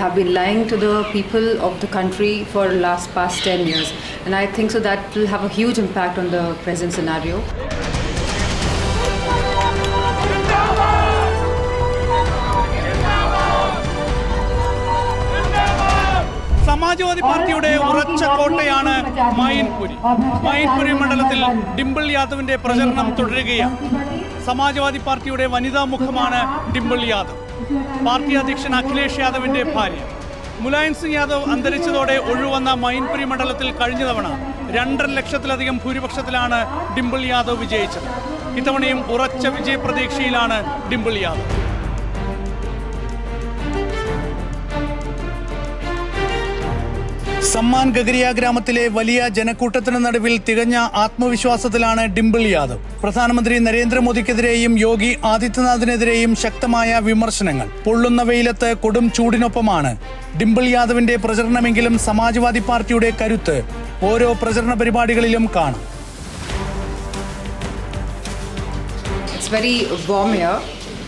have been lying to the people of the country for the last past 10 years. And I think so that will have a huge impact on the present scenario. Samajwadi പാർട്ടിയുടെ ഉറച്ച കോട്ടയാണ് മൈൻപുരി മൈൻപുരി മണ്ഡലത്തിൽ ഡിംപിൾ യാദവിന്റെ പ്രചരണം തുടരുകയാണ് സമാജ്വാദി പാർട്ടിയുടെ വനിതാ മുഖമാണ് ഡിംപിൾ യാദവ് പാർട്ടി അധ്യക്ഷൻ അഖിലേഷ് യാദവിന്റെ ഭാര്യ. മുലായം സിംഗ് യാദവ് അന്തരിച്ചതോടെ ഒഴിവന്ന മൈൻപുരി മണ്ഡലത്തിൽ കഴിഞ്ഞ തവണ രണ്ടര ലക്ഷത്തിലധികം ഭൂരിപക്ഷത്തിലാണ് ഡിംപിൾ യാദവ് വിജയിച്ചത്. ഇത്തവണയും ഉറച്ച വിജയപ്രതീക്ഷയിലാണ് ഡിംപിൾ യാദവ്. സമ്മാൻ ഗഗരിയ ഗ്രാമത്തിലെ വലിയ ജനക്കൂട്ടത്തിന് നടുവിൽ തികഞ്ഞ ആത്മവിശ്വാസത്തിലാണ് ഡിംപിൾ യാദവ് പ്രധാനമന്ത്രി നരേന്ദ്രമോദിക്കെതിരെയും യോഗി ആദിത്യനാഥിനെതിരെയും ശക്തമായ വിമർശനങ്ങൾ പൊള്ളുന്ന വെയിലത്ത് കൊടും ചൂടിനൊപ്പമാണ് ഡിംപിൾ യാദവിന്റെ പ്രചരണമെങ്കിലും സമാജ്വാദി പാർട്ടിയുടെ കരുത്ത് ഓരോ പ്രചരണ പരിപാടികളിലും കാണാം very warm here.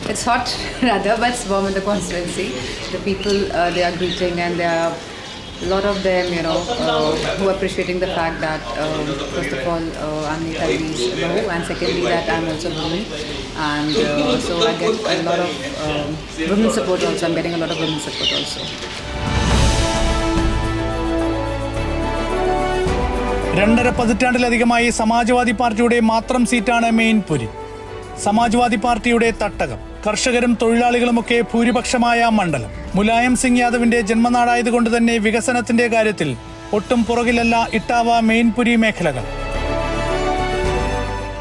It's hot rather, but it's warm in the constituency. The people uh, they are greeting and they are a lot of them, you know, uh, who are appreciating the fact that um, first of all uh, I'm Nepalese Bahu and secondly that I'm also a woman and uh, so I get a lot of um, women support also. I'm getting a lot of women support also. രണ്ടര പതിറ്റാണ്ടിലധികമായി സമാജ്വാദി പാർട്ടിയുടെ മാത്രം സീറ്റാണ് മെയിൻപുരി സമാജ്വാദി പാർട്ടിയുടെ തട്ടകം കർഷകരും തൊഴിലാളികളുമൊക്കെ ഭൂരിപക്ഷമായ മണ്ഡലം. മുലായം സിംഗ് യാദവിന്റെ ജന്മനാടായതുകൊണ്ട് തന്നെ വികസനത്തിന്റെ കാര്യത്തിൽ ഒട്ടും പുറകിലല്ല ഇട്ടാവ മെയിൻപുരി മേഖലകൾ.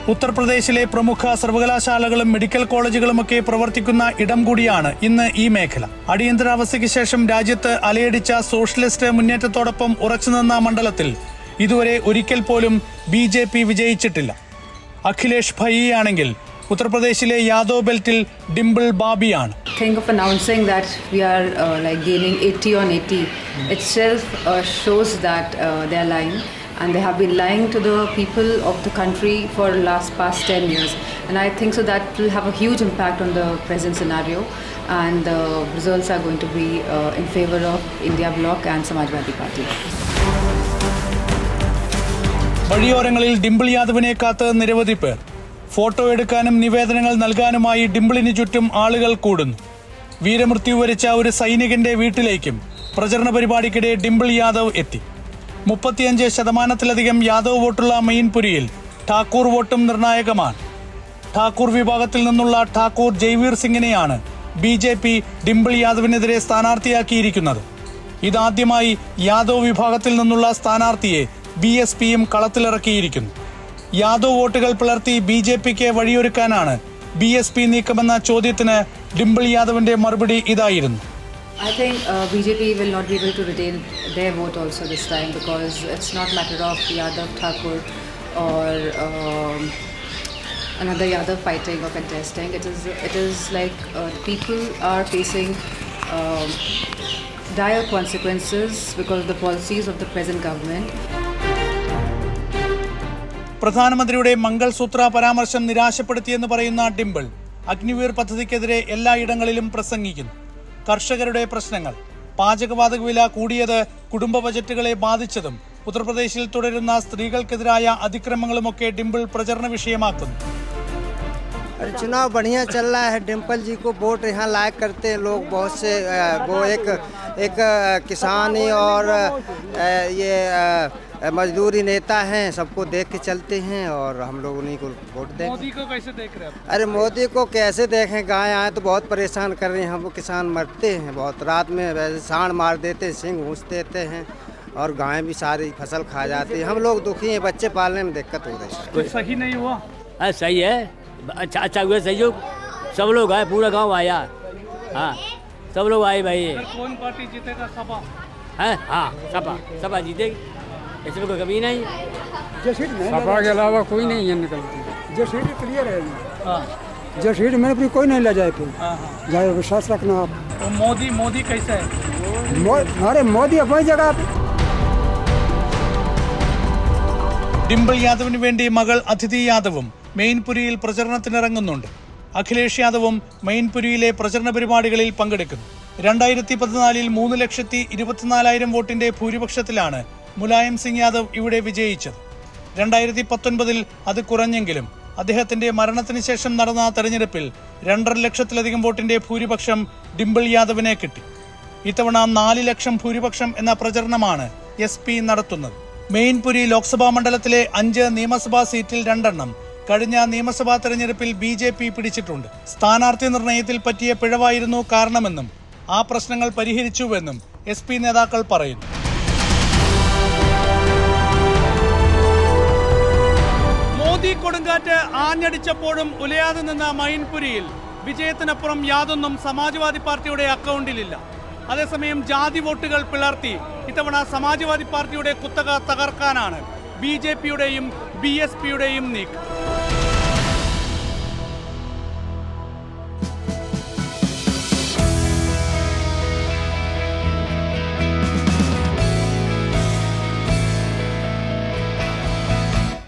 ഉത്തർപ്രദേശിലെ പ്രമുഖ സർവകലാശാലകളും മെഡിക്കൽ കോളേജുകളുമൊക്കെ പ്രവർത്തിക്കുന്ന ഇടം കൂടിയാണ് ഇന്ന് ഈ മേഖല. അടിയന്തരാവസ്ഥയ്ക്ക് ശേഷം രാജ്യത്ത് അലയടിച്ച സോഷ്യലിസ്റ്റ് മുന്നേറ്റത്തോടൊപ്പം ഉറച്ചുനിന്ന മണ്ഡലത്തിൽ ഇതുവരെ ഒരിക്കൽ പോലും ബി വിജയിച്ചിട്ടില്ല. അഖിലേഷ് ഭയ്യയാണെങ്കിൽ ഉത്തർപ്രദേശിലെ Yadav ബെൽറ്റിൽ Dimple ബാബിയാണ് think of announcing that we are uh, like gaining 80 on 80 itself uh, shows that uh, they are lying and they have been lying to the people of the country for last past 10 years and i think so that will have a huge impact on the present scenario and the results are going to be uh, in favor of india bloc and samajwadi party വഴിയോരങ്ങളിൽ Dimple യാദവിനെ കാത്ത് നിരവധി പേർ photo എടുക്കാനും നിവേദനങ്ങൾ നൽകാനുമായി ഡിംപിളിന് ചുറ്റും ആളുകൾ കൂടുന്നു. വീരമൃത്യു വരിച്ച ഒരു സൈനികന്റെ വീട്ടിലേക്കും പ്രചരണ പരിപാടിക്കിടെ ഡിംപിൾ യാദവ് എത്തി. മുപ്പത്തിയഞ്ച് ശതമാനത്തിലധികം യാദവ് വോട്ടുള്ള മെയിൻപുരിയിൽ ഠാക്കൂർ വോട്ടും നിർണായകമാണ്. ഠാക്കൂർ വിഭാഗത്തിൽ നിന്നുള്ള ഠാക്കൂർ ജയ്വീർ സിംഗിനെയാണ് ബി ജെ പി ഡിംപിൾ യാദവിനെതിരെ സ്ഥാനാർത്ഥിയാക്കിയിരിക്കുന്നത്. ഇതാദ്യമായി യാദവ് വിഭാഗത്തിൽ നിന്നുള്ള സ്ഥാനാർത്ഥിയെ ബി എസ് പിയും കളത്തിലിറക്കിയിരിക്കുന്നു. യാദവ് വോട്ടുകൾ പിളർത്തി ബി ജെ പിക്ക് വഴിയൊരുക്കാനാണ് ബി എസ് പി നീക്കമെന്ന ചോദ്യത്തിന് ഡിംപിൾ യാദവിന്റെ മറുപടി ഇതായിരുന്നു I think uh, BJP will not be able to retain their vote also this time because it's not matter of Yadav Thakur or um, another Yadav fighting or contesting. It is it is like uh, people are facing um, dire consequences because of the policies of the present government. പ്രധാനമന്ത്രിയുടെ മംഗൾസൂത്ര പരാമർശം നിരാശപ്പെടുത്തിയെന്ന് പറയുന്ന ഡിംപിൾ അഗ്നിവീർ പദ്ധതിക്കെതിരെ എല്ലായിടങ്ങളിലും പ്രസംഗിക്കുന്നു കർഷകരുടെ പ്രശ്നങ്ങൾ പാചകവാതക വില കൂടിയത് കുടുംബ ബജറ്റുകളെ ബാധിച്ചതും ഉത്തർപ്രദേശിൽ തുടരുന്ന സ്ത്രീകൾക്കെതിരായ അതിക്രമങ്ങളുമൊക്കെ ഡിംപിൾ പ്രചരണ വിഷയമാക്കുന്നു अरे चुनाव बढ़िया चल रहा है डिम्पल जी को वोट यहाँ लायक करते हैं लोग बहुत से अ, वो एक एक किसानी और ये मजदूरी नेता हैं सबको देख के चलते हैं और हम लोग उन्हीं को वोट दें। मोदी को कैसे देख रहे हैं अरे मोदी को कैसे देखें गाय आए तो बहुत परेशान कर रहे हैं हमको किसान मरते हैं बहुत रात में वैसे सांड मार देते हैं सिंह घूस देते हैं और गाय भी सारी फ़सल खा जाती है। हम लोग दुखी हैं बच्चे पालने में दिक्कत हो रही है। कुछ सही नहीं हुआ? हाँ सही है। अच्छा अच्छा हुआ सहयोग सब लोग आए पूरा गाँव आया। हाँ। सब लोग आए भाई कौन पार्टी जीतेगा सपा हैं हाँ सपा सपा जीतेगी इसमें कोई कमी नहीं सपा के अलावा कोई नहीं है निकलती जो सीट क्लियर है हाँ जो सीट में भी कोई नहीं ले जाए फिर हाँ हाँ जाए विश्वास रखना आप तो मोदी मोदी कैसा है मो, अरे मोदी अपनी जगह पे ഡിംപിൾ യാദവിന് വേണ്ടി മകൾ അതിഥി യാദവും മെയിൻപുരിയിൽ പ്രചരണത്തിനിറങ്ങുന്നുണ്ട് അഖിലേഷ് യാദവും മെയിൻപുരിയിലെ പ്രചരണ പരിപാടികളിൽ പങ്കെടുക്കുന്നു. രണ്ടായിരത്തി പതിനാലിൽ മൂന്ന് ലക്ഷത്തി ഇരുപത്തിനാലായിരം വോട്ടിന്റെ ഭൂരിപക്ഷത്തിലാണ് മുലായം സിംഗ് യാദവ് ഇവിടെ വിജയിച്ചത്. രണ്ടായിരത്തി പത്തൊൻപതിൽ അത് കുറഞ്ഞെങ്കിലും അദ്ദേഹത്തിന്റെ മരണത്തിന് ശേഷം നടന്ന തെരഞ്ഞെടുപ്പിൽ രണ്ടര ലക്ഷത്തിലധികം വോട്ടിന്റെ ഭൂരിപക്ഷം ഡിംപിൾ യാദവിനെ കിട്ടി. ഇത്തവണ നാല് ലക്ഷം ഭൂരിപക്ഷം എന്ന പ്രചരണമാണ് എസ് പി നടത്തുന്നത്. മെയിൻപുരി ലോക്സഭാ മണ്ഡലത്തിലെ അഞ്ച് നിയമസഭാ സീറ്റിൽ രണ്ടെണ്ണം കഴിഞ്ഞ നിയമസഭാ തെരഞ്ഞെടുപ്പിൽ ബി ജെ പി പിടിച്ചിട്ടുണ്ട്. സ്ഥാനാർത്ഥി നിർണയത്തിൽ പറ്റിയ പിഴവായിരുന്നു കാരണമെന്നും ആ പ്രശ്നങ്ങൾ പരിഹരിച്ചുവെന്നും എസ് പി നേതാക്കൾ പറയുന്നു. മോദി കൊടുങ്കാറ്റ് ആഞ്ഞടിച്ചപ്പോഴും ഉലയാതെ നിന്ന മൈൻപുരിയിൽ വിജയത്തിനപ്പുറം യാതൊന്നും സമാജ്വാദി പാർട്ടിയുടെ അക്കൗണ്ടിലില്ല. അതേസമയം ജാതി വോട്ടുകൾ പിളർത്തി ഇത്തവണ സമാജ്വാദി പാർട്ടിയുടെ കുത്തക തകർക്കാനാണ് ബി ജെ പിയുടെയും ബി എസ് പിയുടെയും നീക്കം.